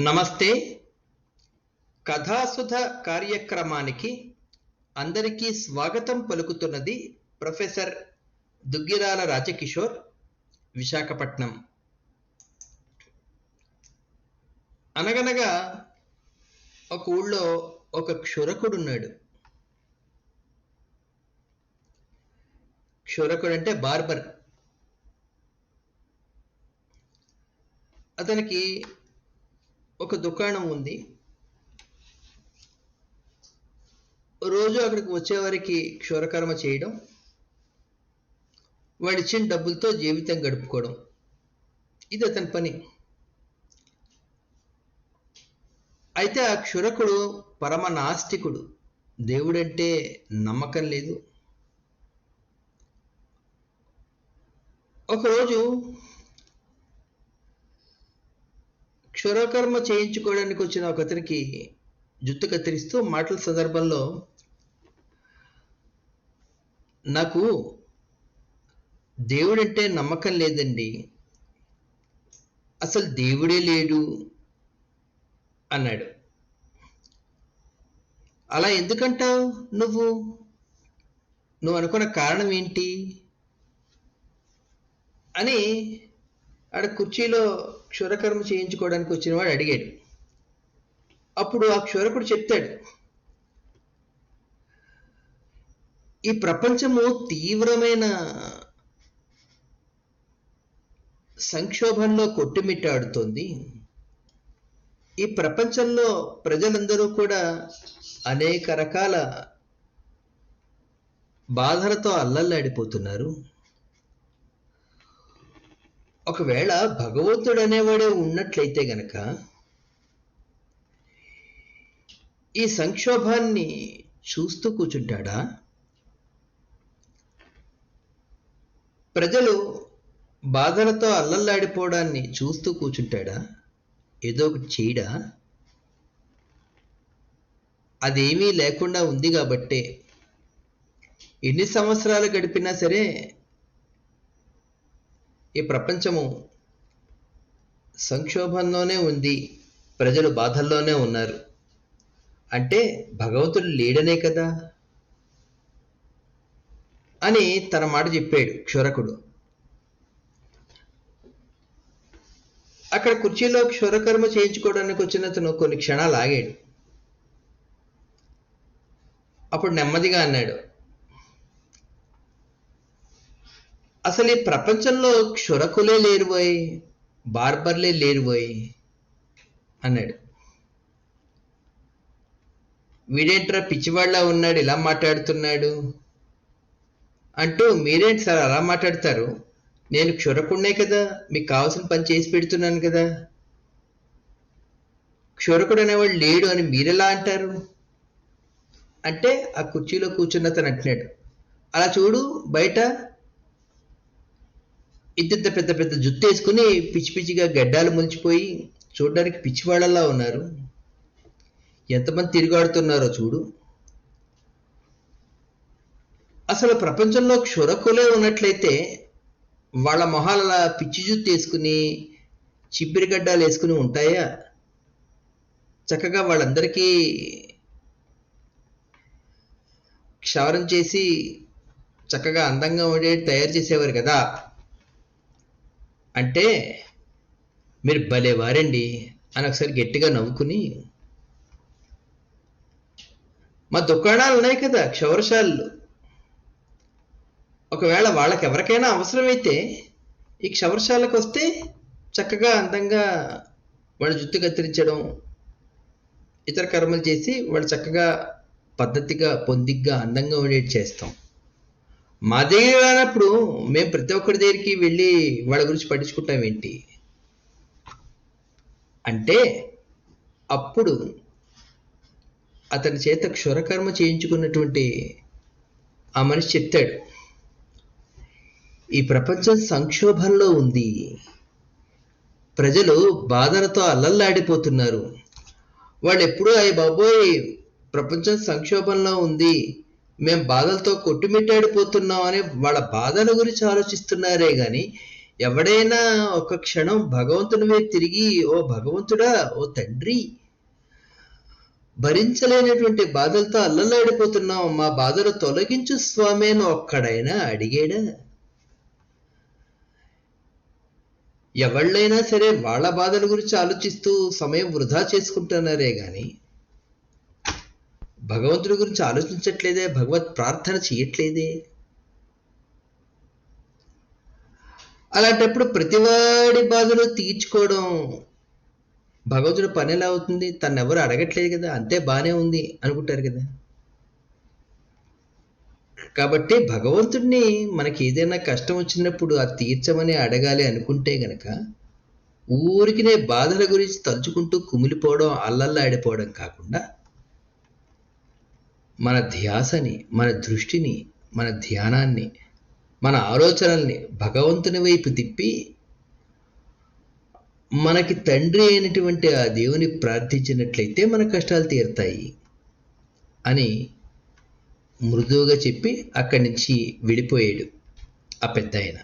నమస్తే. కథాసుధ కార్యక్రమానికి అందరికీ స్వాగతం పలుకుతున్నది ప్రొఫెసర్ దుగ్గిరాల రాజకిషోర్ విశాఖపట్నం. అనగనగా ఒక ఊళ్ళో ఒక క్షురకుడున్నాడు. క్షురకుడు అంటే బార్బర్. అతనికి ఒక దుకాణం ఉంది. రోజు అక్కడికి వచ్చేవారికి క్షురకర్మ చేయడం వాడిచ్చిన డబ్బులతో జీవితం గడుపుకోవడం. ఇది అతని పని. అయితే ఆ క్షురకుడు పరమ నాస్తికుడు. దేవుడంటే నమ్మకం లేదు. ఒకరోజు క్షురకర్మ చేయించుకోవడానికి వచ్చిన ఒక అతనికి జుట్టు కత్తిరిస్తూ మాటల సందర్భంలో నాకు దేవుడంటే నమ్మకం లేదండి. అసలు దేవుడే లేడు అన్నాడు. అలా ఎందుకంటావు నువ్వు? నువ్వు అనుకున్న కారణం ఏంటి? అని ఆడ కుర్చీలో క్షురకర్మ చేయించుకోవడానికి వచ్చిన వాడు అడిగాడు. అప్పుడు ఆ క్షురకుడు చెప్తాడు ఈ ప్రపంచము తీవ్రమైన సంక్షోభంలో కొట్టుమిట్టాడుతోంది. ఈ ప్రపంచంలో ప్రజలందరూ కూడా అనేక రకాల బాధలతో అల్లల్లాడిపోతున్నారు. ఒకవేళ భగవంతుడు అనేవాడే ఉన్నట్లయితే గనక ఈ సంక్షోభాన్ని చూస్తూ కూర్చుంటాడా? ప్రజలు బాధలతో అల్లల్లాడిపోవడాన్ని చూస్తూ కూర్చుంటాడా? ఏదో ఒకటి చేయడా అదేమీ లేకుండా ఉంది కాబట్టే ఎన్ని సంవత్సరాలు గడిపినా సరే ఈ ప్రపంచము సంక్షోభంలోనే ఉంది ప్రజలు బాధల్లోనే ఉన్నారు. అంటే భగవంతుడు లేడనే కదా? అని తన మాట చెప్పాడు క్షురకుడు. అక్కడ కుర్చీలో క్షురకర్మ చేయించుకోవడానికి వచ్చిన అతను కొన్ని క్షణాలు ఆగాడు. అప్పుడు నెమ్మదిగా అన్నాడు అసలు ఈ ప్రపంచంలో క్షురకులే లేరువోయ్ బార్బర్లే లేరువోయ్ అన్నాడు. వీడేంట్రా పిచ్చివాళ్ళ ఉన్నాడు ఇలా మాట్లాడుతున్నాడు? అంటూ మీరేంటి సార్ అలా మాట్లాడతారు? నేను క్షురకుడినే కదా మీకు కావాల్సిన పని చేసి పెడుతున్నాను కదా. క్షురకుడు అనేవాడు లేడు అని మీరెలా అంటారు? అంటే ఆ కుర్చీలో కూర్చున్న తను అంటున్నాడు. అలా చూడు బయట ఇంత పెద్ద పెద్ద జుత్తు వేసుకుని పిచ్చి పిచ్చిగా గడ్డాలు ములిచిపోయి చూడడానికి పిచ్చివాళ్ళలా ఉన్నారు. ఎంతమంది తిరిగాడుతున్నారో చూడు. అసలు ప్రపంచంలో క్షురకులే ఉన్నట్లయితే వాళ్ళ మొహాల పిచ్చి జుత్తు వేసుకుని చిబ్బిరిగడ్డాలు వేసుకుని ఉంటాయా? చక్కగా వాళ్ళందరికీ క్షవరం చేసి చక్కగా అందంగా ఉండే తయారు చేసేవారు కదా. అంటే మీరు భలేవారండి అని ఒకసారి గట్టిగా నవ్వుకుని మా దుకాణాలు ఉన్నాయి కదా క్షవరశాలలు ఒకవేళ వాళ్ళకి ఎవరికైనా అవసరమైతే ఈ క్షవరశాలకు వస్తే చక్కగా అందంగా వాళ్ళ జుట్టు కత్తిరించడం ఇతర కర్మలు చేసి వాళ్ళు చక్కగా పద్ధతిగా పొందిగ్గా అందంగా ఉండేది చేస్తాం. మా దగ్గర రానప్పుడు మేము ప్రతి ఒక్కరి దగ్గరికి వెళ్ళి వాళ్ళ గురించి పట్టించుకుంటాం ఏంటి? అంటే అప్పుడు అతని చేత క్షురకర్మ చేయించుకున్నటువంటి ఆ మనిషి చెప్తాడు ఈ ప్రపంచం సంక్షోభంలో ఉంది. ప్రజలు బాధలతో అల్లల్లాడిపోతున్నారు. వాళ్ళు ఎప్పుడూ అయ్యి బాబోయ్ ప్రపంచం సంక్షోభంలో ఉంది. మేము బాధలతో కొట్టుమిట్టాడిపోతున్నామని వాళ్ళ బాధల గురించి ఆలోచిస్తున్నారే కానీ ఎవడైనా ఒక క్షణం భగవంతుని మీద తిరిగి ఓ భగవంతుడా ఓ తండ్రి భరించలేనటువంటి బాధలతో అల్లలాడిపోతున్నాం మా బాధలు తొలగించు స్వామి ఒక్కడైనా అడిగాడా? ఎవళ్ళైనా సరే వాళ్ళ బాధల గురించి ఆలోచిస్తూ సమయం వృధా చేసుకుంటున్నారే కానీ భగవంతుడి గురించి ఆలోచించట్లేదే? భగవత్ ప్రార్థన చేయట్లేదే? అలాంటప్పుడు ప్రతివాడి బాధలు తీర్చుకోవడం భగవంతుడి పని ఎలా అవుతుంది? తను ఎవరు అడగట్లేదు కదా అంతే బాగానే ఉంది అనుకుంటారు కదా. కాబట్టి భగవంతుడిని మనకి ఏదైనా కష్టం వచ్చినప్పుడు అది తీర్చమని అడగాలి అనుకుంటే గనక ఊరికినే బాధల గురించి తలుచుకుంటూ కుమిలిపోవడం అల్లల్లాడిపోవడం కాకుండా మన ధ్యాసని మన దృష్టిని మన ధ్యానాన్ని మన ఆలోచనల్ని భగవంతుని వైపు తిప్పి మనకి తండ్రి అయినటువంటి ఆ దేవుని ప్రార్థించినట్లయితే మన కష్టాలు తీరుతాయి అని మృదువుగా చెప్పి అక్కడి నుంచి విడిపోయాడు ఆ పెద్ద ఆయన.